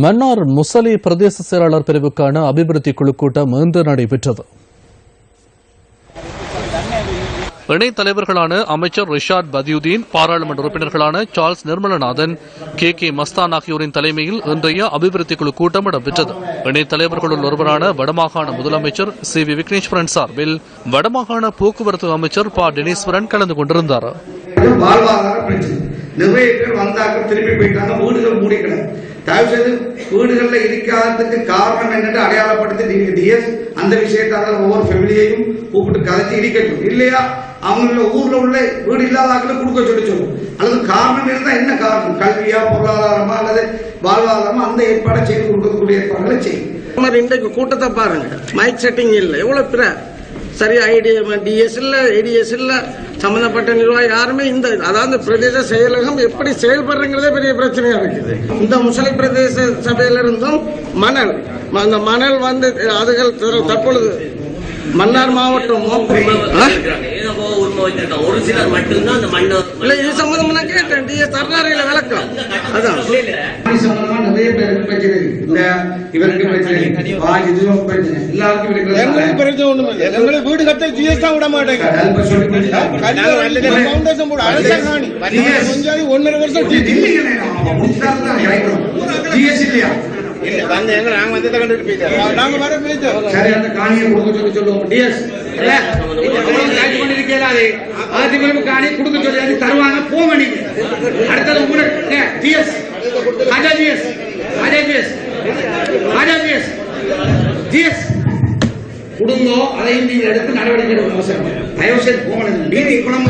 மன்னார் முசலி பிரதேச செயலாளர் பிரிவுக்கான அபிவிருத்தி குழு கூட்டம் இன்று நடைபெற்றது. இணைத் தலைவர்களான அமைச்சர் ரிஷாட் பதியுதீன் பாராளுமன்ற உறுப்பினர்களான சார்ல்ஸ் நிர்மலநாதன் கே கே மஸ்தான் ஆகியோரின் தலைமையில் இன்றைய அபிவிருத்தி குழு கூட்டம் இடம்பெற்றது. இணைத் தலைவர்களுள் ஒருவரான வடமாகாண முதலமைச்சர் சி வி விக்னேஸ்வரன் சார்பில் வடமாகாண போக்குவரத்து அமைச்சர் ப டெனீஸ்வரன் கலந்து கொண்டிருந்தார். நிறைய பேர் வந்தாங்க திருப்பி போயிட்டாங்க வீடுகள் மூடி கிடக்கு தயவு செய்து வீடுகளில் இருக்காததுக்கு காரணம் என்னட்டு அடையாளப்படுத்தி நீங்க டிஎஸ் அந்த விஷயத்தால ஒவ்வொரு ஃபெமிலியையும் கூப்பிட்டு கதைச்சு இடிக்கட்டும் இல்லையா? அவங்கள ஊர்ல உள்ள வீடு இல்லாத ஆட்களை கொடுக்க சொல்லி சொல்லும். அல்லது காரணம் இருந்தால் என்ன காரணம்? கல்வியா பொருளாதாரமா அல்லது வாழ்வாதாரமா? அந்த ஏற்பாடை செய்து கொடுக்கக்கூடிய ஏற்பாடுகளை செய்யும். இன்றைக்கு கூட்டத்தை பாருங்க. மைக் செட்டிங் இல்லை. எவ்வளவு பிற சரியா ஐடி டிஎஸ் இல்ல ஏடிஎஸ் இல்ல சம்பந்தப்பட்ட நிர்வாகி யாருமே இந்த அதாவது பிரதேச செயலகம் எப்படி செயல்படுறங்கிறதே பெரிய பிரச்சனையா இருக்குது. இந்த முசலி பிரதேச சபையிலிருந்தும் மணல் அந்த மணல் வந்து அதுகள் தற்பொழுது மன்னார் மாவட்டம் உண்மை வச்சிருக்காங்க ஒரு சிலர் மட்டும்தான் அந்த மண்ணை இல்ல இது சம்பந்தமா நான் கேட்டேன். டிஎஸ் தர்ணாரியில விளக்கம் அதான். நிறைய பேருக்கு பிரச்சனை இந்த இவருக்கு பிரச்சனை இருக்கு பாஜ் இதுவும் பிரச்சனை. எல்லாருக்கும் எங்களுக்கு இருக்கிற பிரச்சனை ஒண்ணுமே இல்லை. எங்களுக்கு வீடு கட்ட ஜிஎஸ் தான் விட மாட்டேங்க. ஹெல்ப் சொல்லி கொடுத்தா ஃபவுண்டேஷன் போட. அழகா காணி கொஞ்சம் ஒன்னரை வருஷம் டீ- இல்லைங்களே நம்ம முடிச்சாலும் தான் இறக்கிறோம் ஜிஎஸ் இல்லையா? நாங்க வர பேச்சோம் சரி அந்த காணியை கொடுக்க சொல்லி சொல்லுவோம் டிஎஸ் அதிமுக காணி கொடுக்க சொல்லி தருவாங்க போங்க நீங்க. அடுத்தது உங்களுக்கு DS Raja GS. Raja GS. Raja GS. GS. கொடுங்கோ அதையும் நீங்க எடுத்து நடவடிக்கை எடுக்கணும் அவசியம் தயவு செய்து போங்க நீதி குணம்